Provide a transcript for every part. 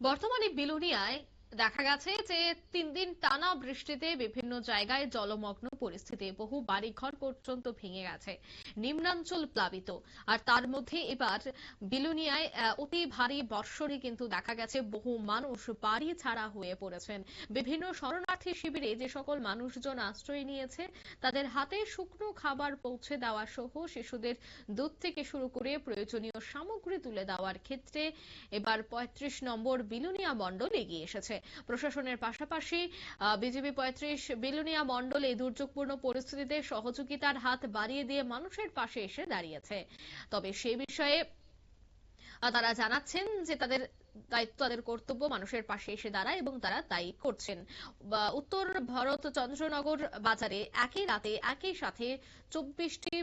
বর্তমানে বিলোনিয়ায় দেখা গেছে যে তিন দিন টানা বৃষ্টিতে বিভিন্ন জায়গায় জলমগ্ন পরিস্থিতি। বহু বাড়িঘর পর্যন্ত ভেঙে গেছে, নিম্নাঞ্চল প্লাবিত। আর তার মধ্যে এবার বিলোনিয়ায় অতি ভারী বর্ষণে কিন্তু দেখা গেছে বহু মানুষ বাড়ি ছাড়া হয়ে পড়েছেন। বিভিন্ন শরণার্থী শিবিরে যে সকল মানুষজন আশ্রয় নিয়েছে, তাদের হাতে শুকনো খাবার পৌঁছে দেওয়া সহ শিশুদের দুধ থেকে শুরু করে প্রয়োজনীয় সামগ্রী তুলে দেওয়ার ক্ষেত্রে এবার পঁয়ত্রিশ নম্বর বিলুনিয়া মণ্ডল এগিয়ে এসেছে। প্রশাসনের পাশাপাশি বিজেপি পঁয়ত্রিশ বিলুনিয়া এই দুর্যোগপূর্ণ পরিস্থিতিতে সহযোগিতার হাত বাড়িয়ে দিয়ে মানুষের পাশে এসে দাঁড়িয়েছে। তবে সে বিষয়ে তারা জানাচ্ছেন যে তাদের দায়িত্ব, তাদের কর্তব্য মানুষের পাশে এসে দাঁড়ায় এবং তারা তাই করছেন। উত্তর ভারত চন্দ্রনগর বাজারে একই রাতে একই সাথে চব্বিশটি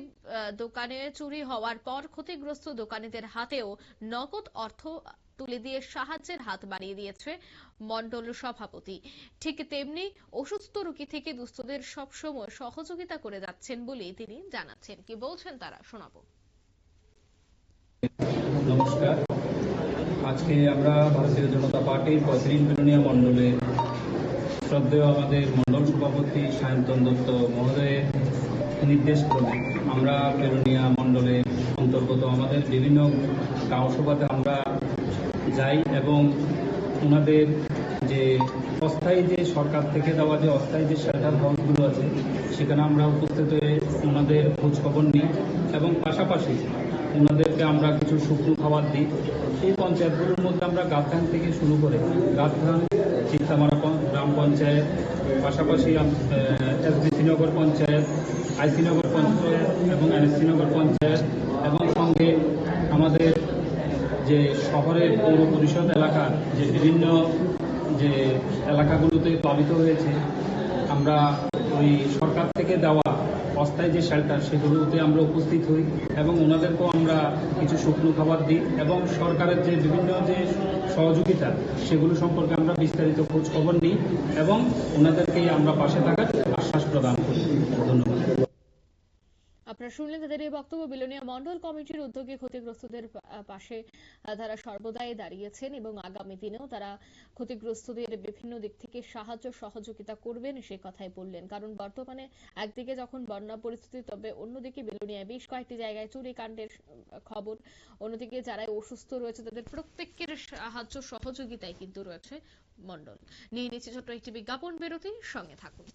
দোকানে চুরি হওয়ার পর ক্ষতিগ্রস্ত দোকানীদের হাতেও নগদ অর্থ তুলে দিয়ে সাহায্যের হাত বাড়িয়ে দিয়েছে মন্ডল সভাপতি। ঠিক তেমনি অসুস্থ রোগী থেকে দুস্থদের সবসময় সহযোগিতা করে যাচ্ছেন বলে তিনি জানাচ্ছেন। কি বলছেন তারা? শোনাবো। নমস্কার। আজকে আমরা ভারতীয় জনতা পার্টির পঁয়ত্রিশ বিলনীয় মণ্ডলে শ্রদ্ধেয় আমাদের মণ্ডল সভাপতি সায়ন্তন দত্ত মহোদয়ের নির্দেশ ক্রমে আমরা বেরুনিয়া মণ্ডলের অন্তর্গত আমাদের বিভিন্ন গাঁও সভাতে আমরা যাই এবং ওনাদের যে অস্থায়ী যে সরকার থেকে দেওয়া যে অস্থায়ী যে শেল্টার হাউসগুলো আছে, সেখানে আমরা উপস্থিত হয়ে ওনাদের খোঁজ খবর নিই এবং পাশাপাশি ওনাদেরকে আমরা কিছু শুকনো খাবার দিই। এই পঞ্চায়েতগুলোর মধ্যে আমরা গাছধান থেকে শুরু করে গাছধান চিত্তামারা গ্রাম পঞ্চায়েত, পাশাপাশি এসবি নগর পঞ্চায়েত, আইসি নগর পঞ্চায়েত এবং এনএসসি নগর পঞ্চায়েত এবং সঙ্গে আমাদের যে শহরের পৌর পরিষদ এলাকার যে বিভিন্ন যে এলাকাগুলোতে প্লাবিত হয়েছে, আমরা ওই সরকার থেকে দেওয়া অস্থায়ী যে শেল্টার সেগুলোতে আমরা উপস্থিত হই এবং ওনাদেরকেও আমরা কিছু শুকনো খাবার দিই এবং সরকারের যে বিভিন্ন যে সহযোগিতা, সেগুলো সম্পর্কে আমরা বিস্তারিত খোঁজ খবর নিই এবং ওনাদেরকেই আমরা পাশে থাকার আশ্বাস প্রদান করি। ধন্যবাদ। আপনারা শুনলেন তাদের এই বক্তব্য। বিলোনিয়া মন্ডল কমিটির উদ্যোগে ক্ষতিগ্রস্তদের পাশে তারা সর্বদাই দাঁড়িয়েছেন এবং আগামী দিনেও তারা ক্ষতিগ্রস্তদের বিভিন্ন দিক থেকে সাহায্য, সহযোগিতা করবেন সে কথাই বললেন। কারণ বর্তমানে একদিকে যখন বন্যা পরিস্থিতি, তবে অন্যদিকে বিলোনিয়ায় বেশ কয়েকটি জায়গায় চুরি কাণ্ডের খবর। অন্যদিকে যারা অসুস্থ রয়েছে, তাদের প্রত্যেকের সাহায্য সহযোগিতায় কিন্তু রয়েছে মন্ডল। নিয়ে নিচ্ছে ছোট্ট একটি বিজ্ঞাপন বিরতি, সঙ্গে থাকুন।